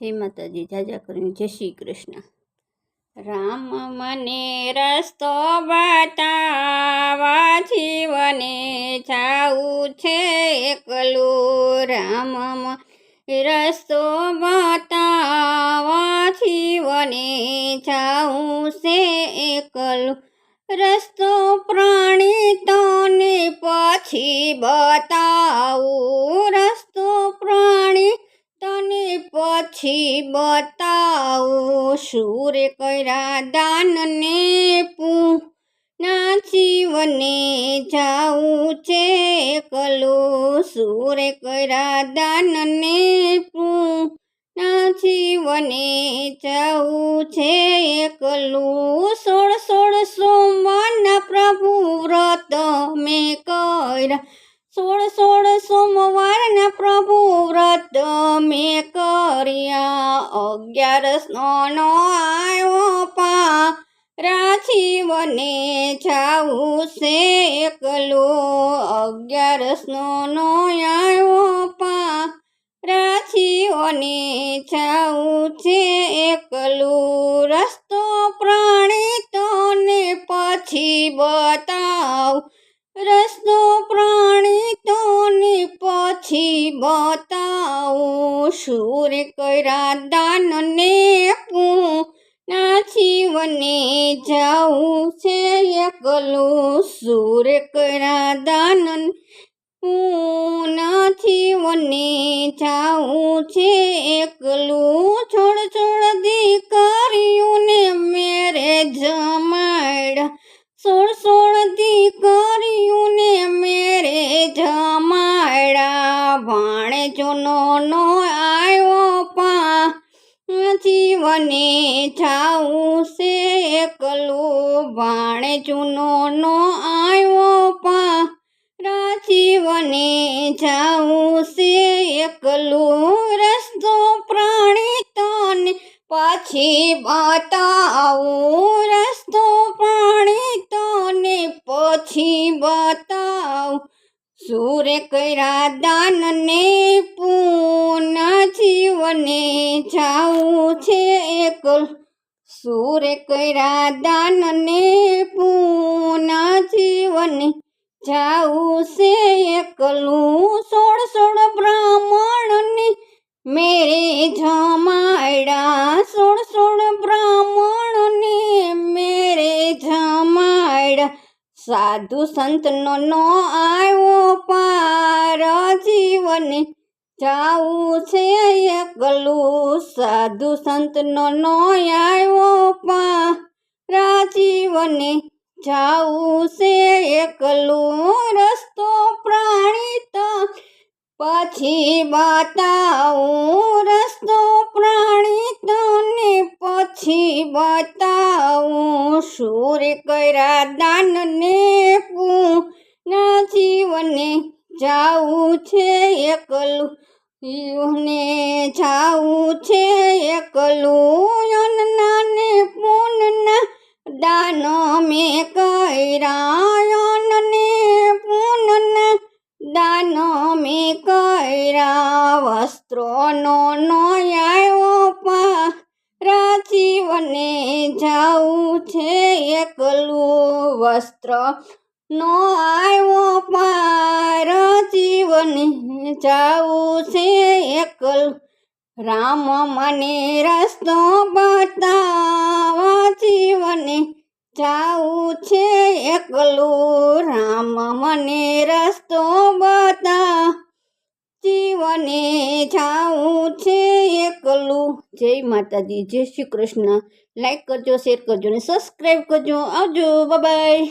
જય માતાજી, જાજા કરીને જય શ્રી કૃષ્ણ. રામ મને રસ્તો બતાવા જીવને જાવું છે એકલું. રામ રસ્તો બતાવા જીવને જાવું છે એકલું. રસ્તો પ્રાણી તને પછી બતાવું. પછી બતાવો સૂર્ય કર્યા દાનને પૂ ના જીવને જાવું છે કલો સૂર્ય કર્યા દાનને પૂ ના જીવને જાવું છે એકલું. અગિયારસ નો આવ્યો પા રાજીવને જાવું છે એકલો. અગિયારસનો આવ્યો પા રાખીઓને જાવું છે એકલું. રસ્તો પ્રાણી તને પછી બતાવ, રસ્તો પ્રાણી પછી બતાવું, સૂર કર્યા દાનને પૂના જીવને જાવું છે એકલું. સૂર કર્યા દાન પૂના જીવને જાવું છે એકલું. છોડ છોડ દીકરીઓને મેરે જમાડા સોળ સોળ દીકરીઓને મેરે જમાડા ભાણે જૂનો નો આવ્યો પા, જીવને જાવું છે એકલું. ભાણે જૂનો નો આવ્યો પા, રાજીવને જાવું છે એકલું. રસ્તો પ્રાણી તને પછી બતાવું. રસ્તો પ્રાણી તને પછી બતાવ. સૂર્ય કર્યા દાનને પૂન જીવને જાવું છે એકલ સૂરે કર્યા દાનને પૂન જીવને જાવું છે એકલું. સોળ સોળ બ્રાહ્મણને મેરે જમાડા સાધુ સંતનો નો આવ્યો પાર જીવને જાવું છે એકલું. સાધુ સંતનો નો આવ્યો પા રાજીવને જાવું છે એકલું. રસ્તો પ્રાણી તો પછી બતાવું. રસ્તો પ્રાણી ને પછી બતાવું સૂર્ય કર્યા દાનને પૂ ના જીવને જાવું છે એકલું. જીવને જાવું છે એકલું. અન્નાને પૂનના દાન મેં કર્યા. ને પૂનના દાન મેં કર્યા. વસ્ત્રોનો નો રાજીવને જાવું છે એકલું વસ્ત્ર નો આવ્યો પાર. જીવને જાવું છે એકલું. રામ મને રસ્તો બતાવા જીવને જાવું છે એકલું. રામ મને રસ્તો બતા જીવને જાઉં છે એકલું. જય માતાજી, જય શ્રી કૃષ્ણ. લાઈક કરજો શેર કરજો ને સબસ્ક્રાઈબ કરજો. આવજો બાય